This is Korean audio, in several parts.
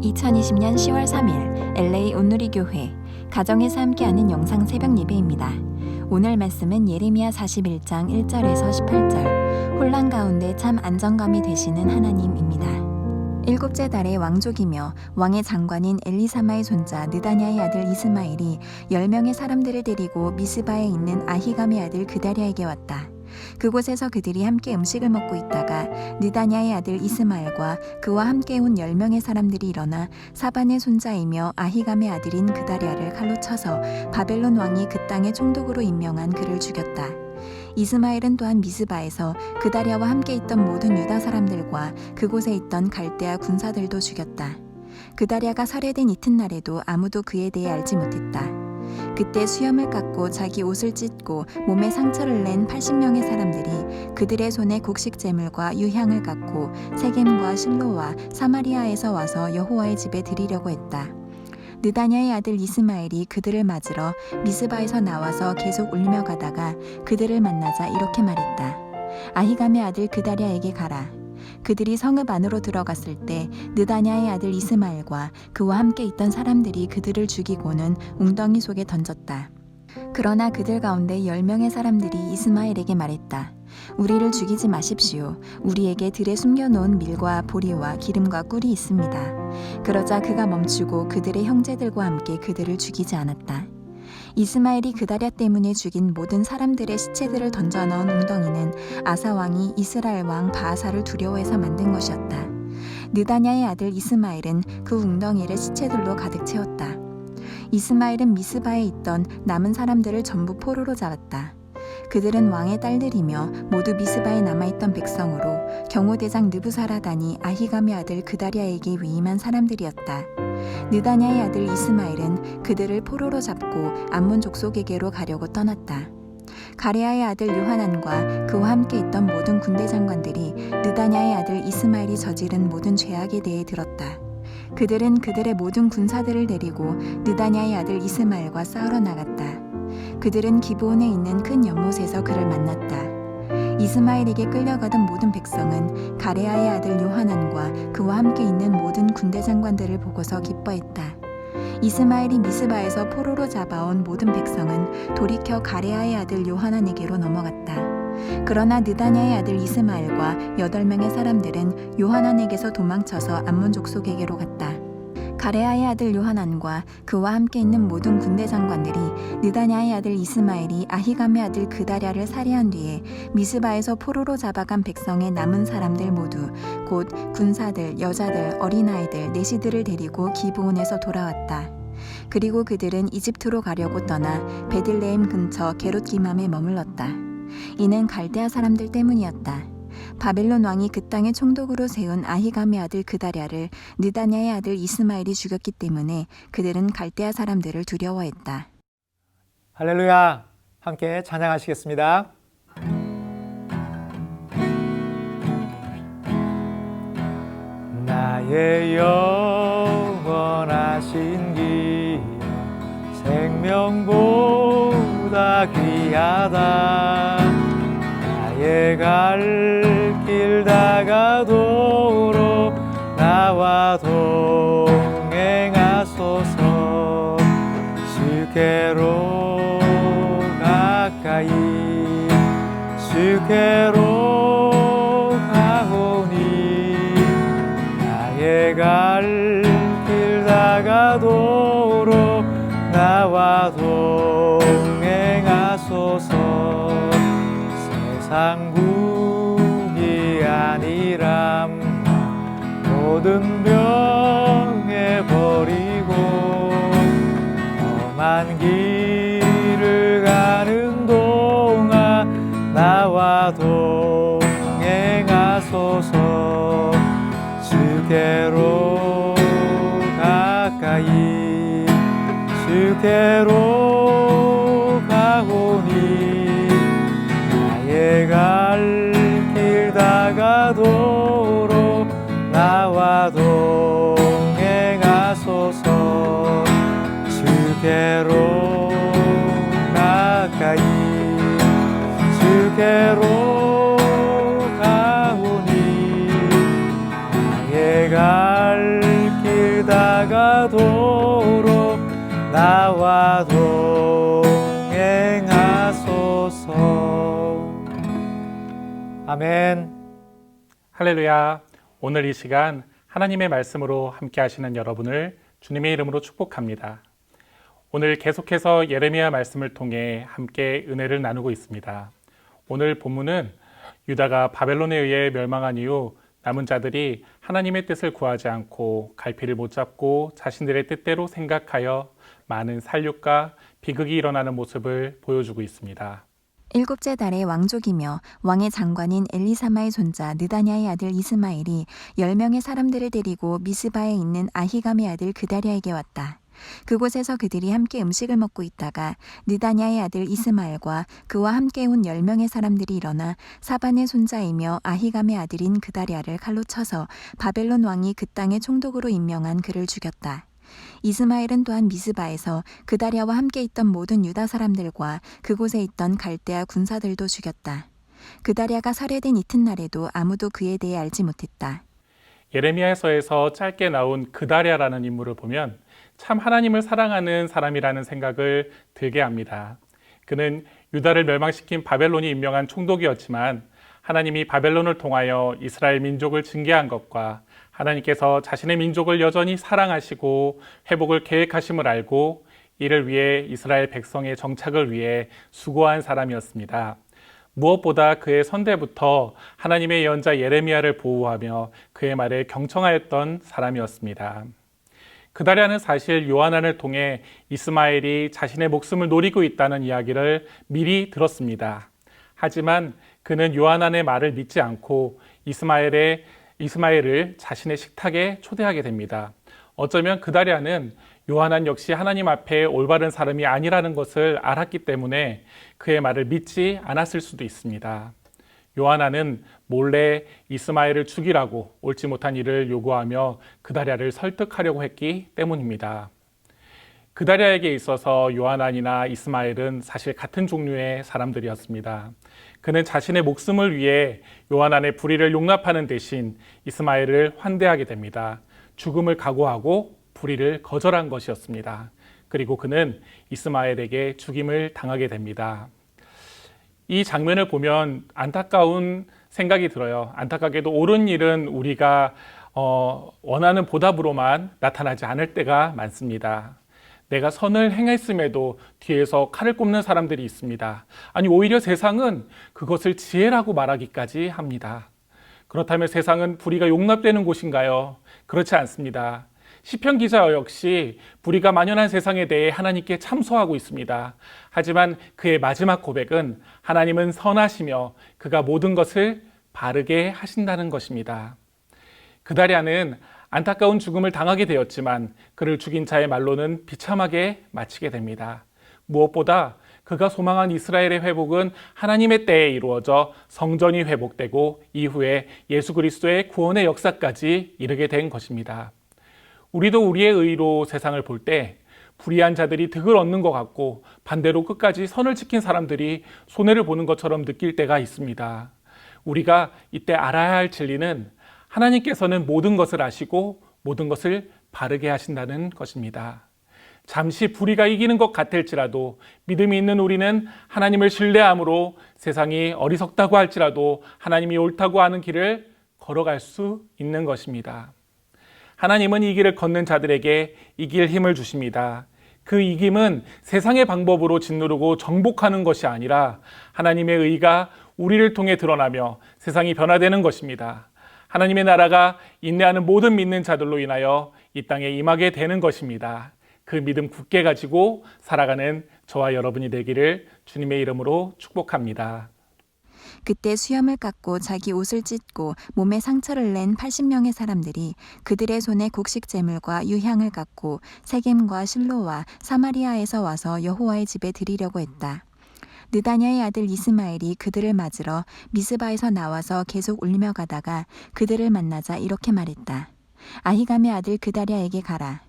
2020년 10월 3일 LA 온누리 교회 가정에서 함께하는 영상 새벽 예배입니다. 오늘 말씀은 예레미야 41장 1절에서 18절 혼란 가운데 참 안정감이 되시는 하나님입니다. 일곱째 달의 왕족이며 왕의 장관인 엘리사마의 손자 느다냐의 아들 이스마엘이 열 명의 사람들을 데리고 미스바에 있는 아히감의 아들 그다리아에게 왔다. 그곳에서 그들이 함께 음식을 먹고 있다가 느다냐의 아들 이스마엘과 그와 함께 온 열 명의 사람들이 일어나 사반의 손자이며 아히감의 아들인 그다리아를 칼로 쳐서 바벨론 왕이 그 땅의 총독으로 임명한 그를 죽였다. 이스마엘은 또한 미스바에서 그다리아와 함께 있던 모든 유다 사람들과 그곳에 있던 갈대아 군사들도 죽였다. 그다리아가 살해된 이튿날에도 아무도 그에 대해 알지 못했다. 그때 수염을 깎고 자기 옷을 찢고 몸에 상처를 낸 80명의 사람들이 그들의 손에 곡식 제물과 유향을 갖고 세겜과 실로와 사마리아에서 와서 여호와의 집에 드리려고 했다. 느다냐의 아들 이스마엘이 그들을 맞으러 미스바에서 나와서 계속 울며 가다가 그들을 만나자 이렇게 말했다. 아히감의 아들 그다리아에게 가라. 그들이 성읍 안으로 들어갔을 때 느다냐의 아들 이스마엘과 그와 함께 있던 사람들이 그들을 죽이고는 웅덩이 속에 던졌다. 그러나 그들 가운데 열 명의 사람들이 이스마엘에게 말했다. 우리를 죽이지 마십시오. 우리에게 들에 숨겨놓은 밀과 보리와 기름과 꿀이 있습니다. 그러자 그가 멈추고 그들의 형제들과 함께 그들을 죽이지 않았다. 이스마엘이 그다랴 때문에 죽인 모든 사람들의 시체들을 던져 넣은 웅덩이는 아사 왕이 이스라엘 왕 바하사를 두려워해서 만든 것이었다. 느다냐의 아들 이스마엘은 그 웅덩이를 시체들로 가득 채웠다. 이스마엘은 미스바에 있던 남은 사람들을 전부 포로로 잡았다. 그들은 왕의 딸들이며 모두 미스바에 남아있던 백성으로 경호대장 느부사라단이 아히감의 아들 그다리아에게 위임한 사람들이었다. 느다냐의 아들 이스마엘은 그들을 포로로 잡고 암몬 족속에게로 가려고 떠났다. 가레아의 아들 요하난과 그와 함께 있던 모든 군대 장관들이 느다냐의 아들 이스마엘이 저지른 모든 죄악에 대해 들었다. 그들은 그들의 모든 군사들을 데리고 느다냐의 아들 이스마엘과 싸우러 나갔다. 그들은 기브온에 있는 큰 연못에서 그를 만났다. 이스마엘에게 끌려가던 모든 백성은 가레아의 아들 요하난과 그와 함께 있는 모든 군대 장관들을 보고서 기뻐했다. 이스마엘이 미스바에서 포로로 잡아온 모든 백성은 돌이켜 가레아의 아들 요하난에게로 넘어갔다. 그러나 느다냐의 아들 이스마엘과 여덟 명의 사람들은 요하난에게서 도망쳐서 암몬 족속에게로 갔다. 가레아의 아들 요하난과 그와 함께 있는 모든 군대 장관들이 느다냐의 아들 이스마엘이 아히감의 아들 그다랴를 살해한 뒤에 미스바에서 포로로 잡아간 백성의 남은 사람들 모두 곧 군사들, 여자들, 어린아이들, 내시들을 데리고 기브온에서 돌아왔다. 그리고 그들은 이집트로 가려고 떠나 베들레헴 근처 게롯기맘에 머물렀다. 이는 갈대아 사람들 때문이었다. 바벨론 왕이 그 땅의 총독으로 세운 아히감의 아들 그다랴를 느다냐의 아들 이스마엘이 죽였기 때문에 그들은 갈대아 사람들을 두려워했다. 할렐루야. 함께 찬양하시겠습니다. 나의 영원하신 기 생명보다 귀하다 나의 갈 도록 나와 동행하소서. 주께로 가까이 주께로 주께로 가오니 나의 갈 길 다가도 아멘 할렐루야. 오늘 이 시간 하나님의 말씀으로 함께 하시는 여러분을 주님의 이름으로 축복합니다. 오늘 계속해서 예레미야 말씀을 통해 함께 은혜를 나누고 있습니다. 오늘 본문은 유다가 바벨론에 의해 멸망한 이후 남은 자들이 하나님의 뜻을 구하지 않고 갈피를 못 잡고 자신들의 뜻대로 생각하여 많은 살육과 비극이 일어나는 모습을 보여주고 있습니다. 일곱째 달의 왕족이며 왕의 장관인 엘리사마의 손자 느다냐의 아들 이스마엘이 열 명의 사람들을 데리고 미스바에 있는 아히감의 아들 그다리아에게 왔다. 그곳에서 그들이 함께 음식을 먹고 있다가 느다냐의 아들 이스마엘과 그와 함께 온 열 명의 사람들이 일어나 사반의 손자이며 아히감의 아들인 그다리아를 칼로 쳐서 바벨론 왕이 그 땅의 총독으로 임명한 그를 죽였다. 이스마엘은 또한 미스바에서 그다리아와 함께 있던 모든 유다 사람들과 그곳에 있던 갈대아 군사들도 죽였다. 그다리아가 살해된 이튿날에도 아무도 그에 대해 알지 못했다. 예레미야서에서 짧게 나온 그다리아라는 인물을 보면 참 하나님을 사랑하는 사람이라는 생각을 들게 합니다. 그는 유다를 멸망시킨 바벨론이 임명한 총독이었지만 하나님이 바벨론을 통하여 이스라엘 민족을 징계한 것과 하나님께서 자신의 민족을 여전히 사랑하시고 회복을 계획하심을 알고 이를 위해 이스라엘 백성의 정착을 위해 수고한 사람이었습니다. 무엇보다 그의 선대부터 하나님의 예언자 예레미야를 보호하며 그의 말에 경청하였던 사람이었습니다. 그다리아는 사실 요한안을 통해 이스마엘이 자신의 목숨을 노리고 있다는 이야기를 미리 들었습니다. 하지만 그는 요한안의 말을 믿지 않고 이스마엘의 이스마엘을 자신의 식탁에 초대하게 됩니다. 어쩌면 그다리아는 요한안 역시 하나님 앞에 올바른 사람이 아니라는 것을 알았기 때문에 그의 말을 믿지 않았을 수도 있습니다. 요하나는 몰래 이스마엘을 죽이라고 옳지 못한 일을 요구하며 그다리아를 설득하려고 했기 때문입니다. 그다리아에게 있어서 요하난이나 이스마엘은 사실 같은 종류의 사람들이었습니다. 그는 자신의 목숨을 위해 요하난의 불의를 용납하는 대신 이스마엘을 환대하게 됩니다. 죽음을 각오하고 불의를 거절한 것이었습니다. 그리고 그는 이스마엘에게 죽임을 당하게 됩니다. 이 장면을 보면 안타까운 생각이 들어요. 안타깝게도 옳은 일은 우리가 어, 원하는 보답으로만 나타나지 않을 때가 많습니다. 내가 선을 행했음에도 뒤에서 칼을 꼽는 사람들이 있습니다. 아니, 오히려 세상은 그것을 지혜라고 말하기까지 합니다. 그렇다면 세상은 불의가 용납되는 곳인가요? 그렇지 않습니다. 시편 기자 역시 불의가 만연한 세상에 대해 하나님께 참소하고 있습니다. 하지만 그의 마지막 고백은 하나님은 선하시며 그가 모든 것을 바르게 하신다는 것입니다. 그다리아는 안타까운 죽음을 당하게 되었지만 그를 죽인 자의 말로는 비참하게 마치게 됩니다. 무엇보다 그가 소망한 이스라엘의 회복은 하나님의 때에 이루어져 성전이 회복되고 이후에 예수 그리스도의 구원의 역사까지 이르게 된 것입니다. 우리도 우리의 의로 세상을 볼 때 불의한 자들이 득을 얻는 것 같고 반대로 끝까지 선을 지킨 사람들이 손해를 보는 것처럼 느낄 때가 있습니다. 우리가 이때 알아야 할 진리는 하나님께서는 모든 것을 아시고 모든 것을 바르게 하신다는 것입니다. 잠시 불의가 이기는 것 같을지라도 믿음이 있는 우리는 하나님을 신뢰함으로 세상이 어리석다고 할지라도 하나님이 옳다고 하는 길을 걸어갈 수 있는 것입니다. 하나님은 이 길을 걷는 자들에게 이길 힘을 주십니다. 그 이김은 세상의 방법으로 짓누르고 정복하는 것이 아니라 하나님의 의가 우리를 통해 드러나며 세상이 변화되는 것입니다. 하나님의 나라가 인내하는 모든 믿는 자들로 인하여 이 땅에 임하게 되는 것입니다. 그 믿음 굳게 가지고 살아가는 저와 여러분이 되기를 주님의 이름으로 축복합니다. 그때 수염을 깎고 자기 옷을 찢고 몸에 상처를 낸 80명의 사람들이 그들의 손에 곡식 제물과 유향을 갖고 세겜과 실로와 사마리아에서 와서 여호와의 집에 드리려고 했다. 느다냐의 아들 이스마엘이 그들을 맞으러 미스바에서 나와서 계속 울며 가다가 그들을 만나자 이렇게 말했다. 아히감의 아들 그다리아에게 가라.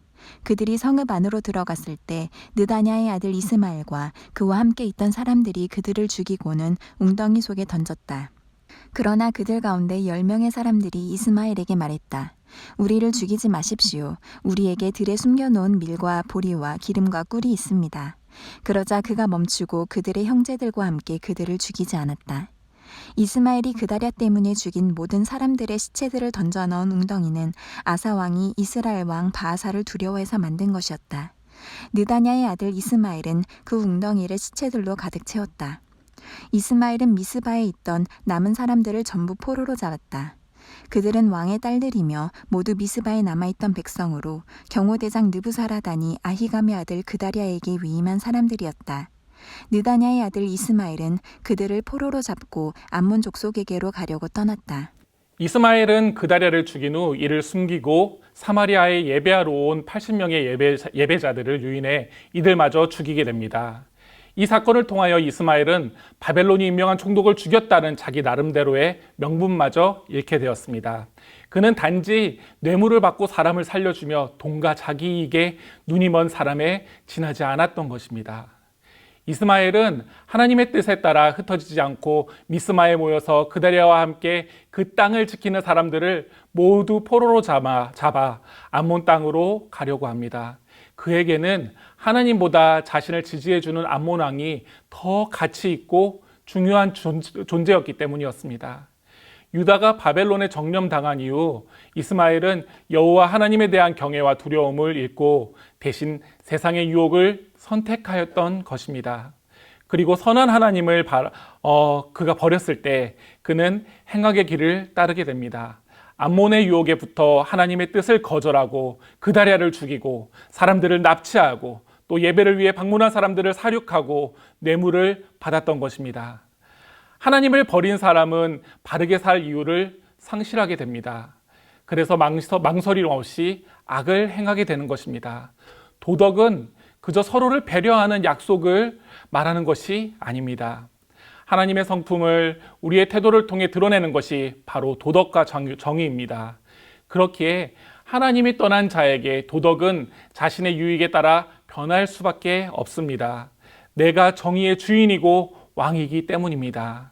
그들이 성읍 안으로 들어갔을 때 느다냐의 아들 이스마엘과 그와 함께 있던 사람들이 그들을 죽이고는 웅덩이 속에 던졌다. 그러나 그들 가운데 열 명의 사람들이 이스마엘에게 말했다. 우리를 죽이지 마십시오. 우리에게 들에 숨겨놓은 밀과 보리와 기름과 꿀이 있습니다. 그러자 그가 멈추고 그들의 형제들과 함께 그들을 죽이지 않았다. 이스마엘이 그다랴 때문에 죽인 모든 사람들의 시체들을 던져 넣은 웅덩이는 아사 왕이 이스라엘 왕 바하사를 두려워해서 만든 것이었다. 느다냐의 아들 이스마엘은 그 웅덩이를 시체들로 가득 채웠다. 이스마엘은 미스바에 있던 남은 사람들을 전부 포로로 잡았다. 그들은 왕의 딸들이며 모두 미스바에 남아있던 백성으로 경호대장 느부사라단이 아히감의 아들 그다랴에게 위임한 사람들이었다. 느다냐의 아들 이스마엘은 그들을 포로로 잡고 암몬 족속에게로 가려고 떠났다. 이스마엘은 그다랴를 죽인 후 이를 숨기고 사마리아에 예배하러 온 80명의 예배, 예배자들을 유인해 이들마저 죽이게 됩니다. 이 사건을 통하여 이스마엘은 바벨론이 임명한 총독을 죽였다는 자기 나름대로의 명분마저 잃게 되었습니다. 그는 단지 뇌물을 받고 사람을 살려주며 돈과 자기 이익에 눈이 먼 사람에 지나지 않았던 것입니다. 이스마엘은 하나님의 뜻에 따라 흩어지지 않고 미스마에 모여서 그다리아와 함께 그 땅을 지키는 사람들을 모두 포로로 잡아, 잡아 암몬 땅으로 가려고 합니다. 그에게는 하나님보다 자신을 지지해주는 암몬 왕이 더 가치 있고 중요한 존재였기 때문이었습니다. 유다가 바벨론에 정념당한 이후 이스마엘은 여호와 하나님에 대한 경외와 두려움을 잃고 대신 세상의 유혹을 선택하였던 것입니다. 그리고 선한 하나님을 바, 어, 그가 버렸을 때 그는 행악의 길을 따르게 됩니다. 암몬의 유혹에 붙어 하나님의 뜻을 거절하고 그다리아를 죽이고 사람들을 납치하고 또 예배를 위해 방문한 사람들을 사륙하고 뇌물을 받았던 것입니다. 하나님을 버린 사람은 바르게 살 이유를 상실하게 됩니다. 그래서 망설임 없이 악을 행하게 되는 것입니다. 도덕은 그저 서로를 배려하는 약속을 말하는 것이 아닙니다. 하나님의 성품을 우리의 태도를 통해 드러내는 것이 바로 도덕과 정의입니다. 그렇기에 하나님이 떠난 자에게 도덕은 자신의 유익에 따라 변할 수밖에 없습니다. 내가 정의의 주인이고 왕이기 때문입니다.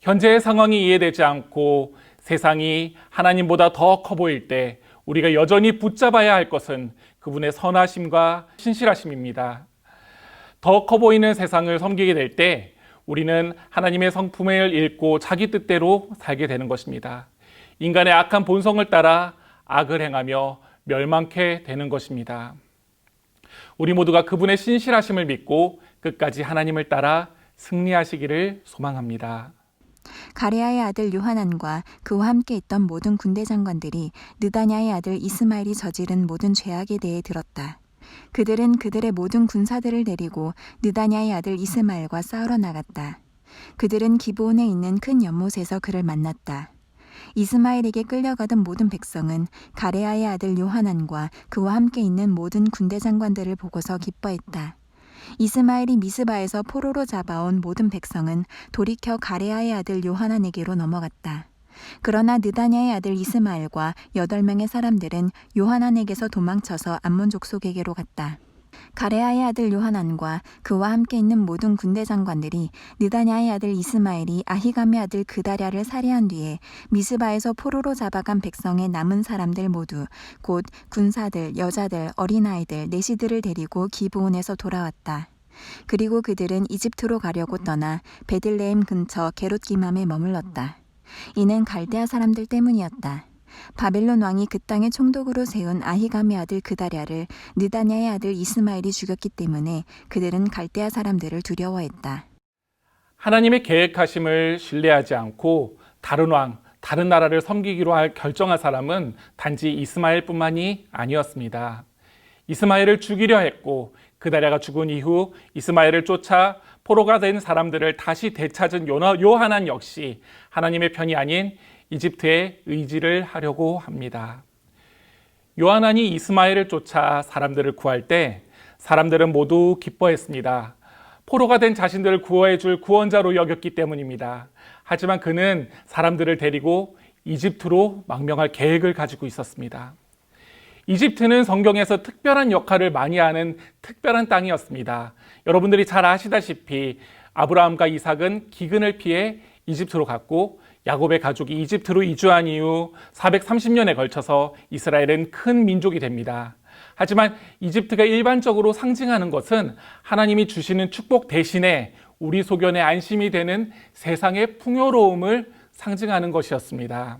현재의 상황이 이해되지 않고 세상이 하나님보다 더 커 보일 때 우리가 여전히 붙잡아야 할 것은 그분의 선하심과 신실하심입니다. 더 커 보이는 세상을 섬기게 될 때 우리는 하나님의 성품을 잃고 자기 뜻대로 살게 되는 것입니다. 인간의 악한 본성을 따라 악을 행하며 멸망케 되는 것입니다. 우리 모두가 그분의 신실하심을 믿고 끝까지 하나님을 따라 승리하시기를 소망합니다. 가레아의 아들 요하난과 그와 함께 있던 모든 군대 장관들이 느다냐의 아들 이스마엘이 저지른 모든 죄악에 대해 들었다. 그들은 그들의 모든 군사들을 데리고 느다냐의 아들 이스마엘과 싸우러 나갔다. 그들은 기브온에 있는 큰 연못에서 그를 만났다. 이스마엘에게 끌려가던 모든 백성은 가레아의 아들 요하난과 그와 함께 있는 모든 군대 장관들을 보고서 기뻐했다. 이스마엘이 미스바에서 포로로 잡아온 모든 백성은 돌이켜 가레아의 아들 요하난에게로 넘어갔다. 그러나 느다냐의 아들 이스마엘과 여덟 명의 사람들은 요하난에게서 도망쳐서 암몬 족속에게로 갔다. 가레아의 아들 요하난과 그와 함께 있는 모든 군대 장관들이 느다냐의 아들 이스마엘이 아히감의 아들 그다랴를 살해한 뒤에 미스바에서 포로로 잡아간 백성의 남은 사람들 모두 곧 군사들, 여자들, 어린아이들, 내시들을 데리고 기브온에서 돌아왔다. 그리고 그들은 이집트로 가려고 떠나 베들레헴 근처 게롯기맘에 머물렀다. 이는 갈대아 사람들 때문이었다. 바벨론 왕이 그 땅의 총독으로 세운 아히감의 아들 그다랴를 느다냐의 아들 이스마엘이 죽였기 때문에 그들은 갈대아 사람들을 두려워했다. 하나님의 계획하심을 신뢰하지 않고 다른 왕, 다른 나라를 섬기기로 할 결정한 사람은 단지 이스마엘뿐만이 아니었습니다. 이스마엘을 죽이려 했고 그다랴가 죽은 이후 이스마엘을 쫓아 포로가 된 사람들을 다시 되찾은 요하난 역시 하나님의 편이 아닌 이집트의 의지를 하려고 합니다. 요하난이 이스마엘을 쫓아 사람들을 구할 때 사람들은 모두 기뻐했습니다. 포로가 된 자신들을 구원해 줄 구원자로 여겼기 때문입니다. 하지만 그는 사람들을 데리고 이집트로 망명할 계획을 가지고 있었습니다. 이집트는 성경에서 특별한 역할을 많이 하는 특별한 땅이었습니다. 여러분들이 잘 아시다시피 아브라함과 이삭은 기근을 피해 이집트로 갔고 야곱의 가족이 이집트로 이주한 이후 430년에 걸쳐서 이스라엘은 큰 민족이 됩니다. 하지만 이집트가 일반적으로 상징하는 것은 하나님이 주시는 축복 대신에 우리 소견에 안심이 되는 세상의 풍요로움을 상징하는 것이었습니다.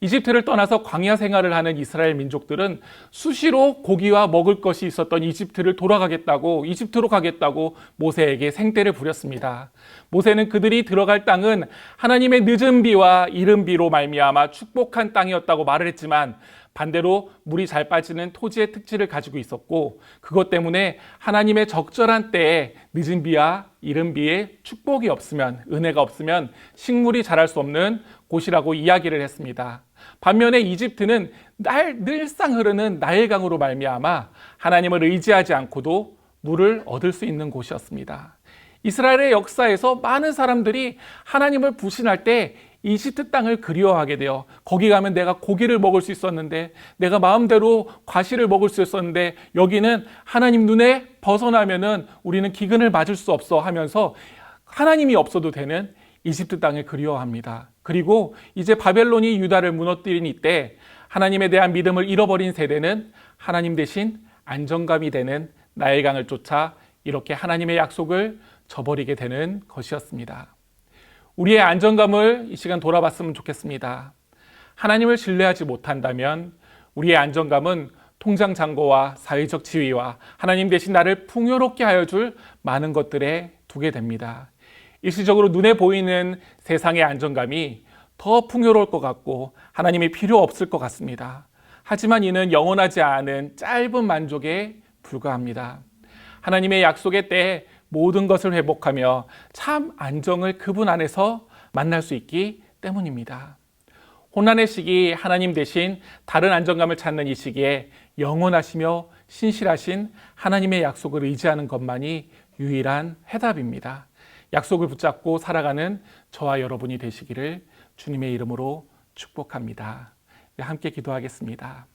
이집트를 떠나서 광야 생활을 하는 이스라엘 민족들은 수시로 고기와 먹을 것이 있었던 이집트를 돌아가겠다고 이집트로 가겠다고 모세에게 생떼를 부렸습니다. 모세는 그들이 들어갈 땅은 하나님의 늦은 비와 이른 비로 말미암아 축복한 땅이었다고 말을 했지만 반대로 물이 잘 빠지는 토지의 특질을 가지고 있었고 그것 때문에 하나님의 적절한 때에 늦은 비와 이른 비에 축복이 없으면 은혜가 없으면 식물이 자랄 수 없는 곳이라고 이야기를 했습니다. 반면에 이집트는 날 늘상 흐르는 나일강으로 말미암아 하나님을 의지하지 않고도 물을 얻을 수 있는 곳이었습니다. 이스라엘의 역사에서 많은 사람들이 하나님을 부신할 때 이집트 땅을 그리워하게 돼요. 거기 가면 내가 고기를 먹을 수 있었는데, 내가 마음대로 과실을 먹을 수 있었는데, 여기는 하나님 눈에 벗어나면은 우리는 기근을 맞을 수 없어 하면서 하나님이 없어도 되는 이집트 땅을 그리워합니다. 그리고 이제 바벨론이 유다를 무너뜨린 이때 하나님에 대한 믿음을 잃어버린 세대는 하나님 대신 안정감이 되는 나일강을 쫓아 이렇게 하나님의 약속을 저버리게 되는 것이었습니다. 우리의 안정감을 이 시간 돌아봤으면 좋겠습니다. 하나님을 신뢰하지 못한다면 우리의 안정감은 통장 잔고와 사회적 지위와 하나님 대신 나를 풍요롭게 하여 줄 많은 것들에 두게 됩니다. 일시적으로 눈에 보이는 세상의 안정감이 더 풍요로울 것 같고 하나님이 필요 없을 것 같습니다. 하지만 이는 영원하지 않은 짧은 만족에 불과합니다. 하나님의 약속의 때에 모든 것을 회복하며 참 안정을 그분 안에서 만날 수 있기 때문입니다. 혼란의 시기 하나님 대신 다른 안정감을 찾는 이 시기에 영원하시며 신실하신 하나님의 약속을 의지하는 것만이 유일한 해답입니다. 약속을 붙잡고 살아가는 저와 여러분이 되시기를 주님의 이름으로 축복합니다. 네, 함께 기도하겠습니다.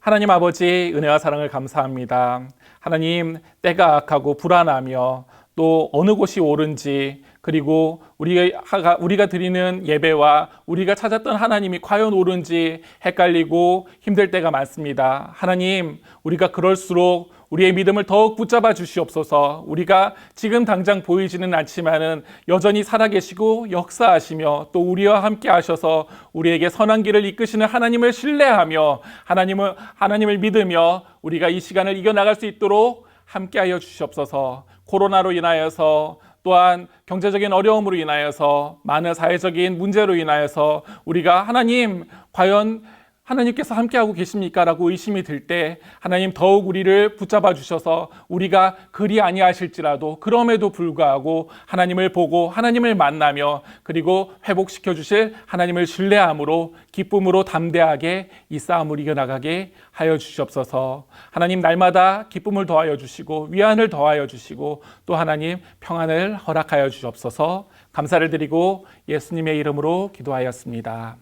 하나님 아버지 은혜와 사랑을 감사합니다. 하나님 때가 악하고 불안하며 또 어느 곳이 옳은지 그리고 우리가 우리가 드리는 예배와 우리가 찾았던 하나님이 과연 옳은지 헷갈리고 힘들 때가 많습니다. 하나님 우리가 그럴수록 우리의 믿음을 더욱 붙잡아 주시옵소서. 우리가 지금 당장 보이지는 않지만은 여전히 살아계시고 역사하시며 또 우리와 함께 하셔서 우리에게 선한 길을 이끄시는 하나님을 신뢰하며 하나님을 하나님을 믿으며 우리가 이 시간을 이겨 나갈 수 있도록 함께하여 주시옵소서. 코로나로 인하여서 또한 경제적인 어려움으로 인하여서 많은 사회적인 문제로 인하여서 우리가 하나님 과연 하나님께서 함께하고 계십니까? 라고 의심이 들 때 하나님 더욱 우리를 붙잡아 주셔서 우리가 그리 아니하실지라도 그럼에도 불구하고 하나님을 보고 하나님을 만나며 그리고 회복시켜 주실 하나님을 신뢰함으로 기쁨으로 담대하게 이 싸움을 이겨나가게 하여 주시옵소서 하나님 날마다 기쁨을 더하여 주시고 위안을 더하여 주시고 또 하나님 평안을 허락하여 주시옵소서 감사를 드리고 예수님의 이름으로 기도하였습니다.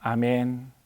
아멘.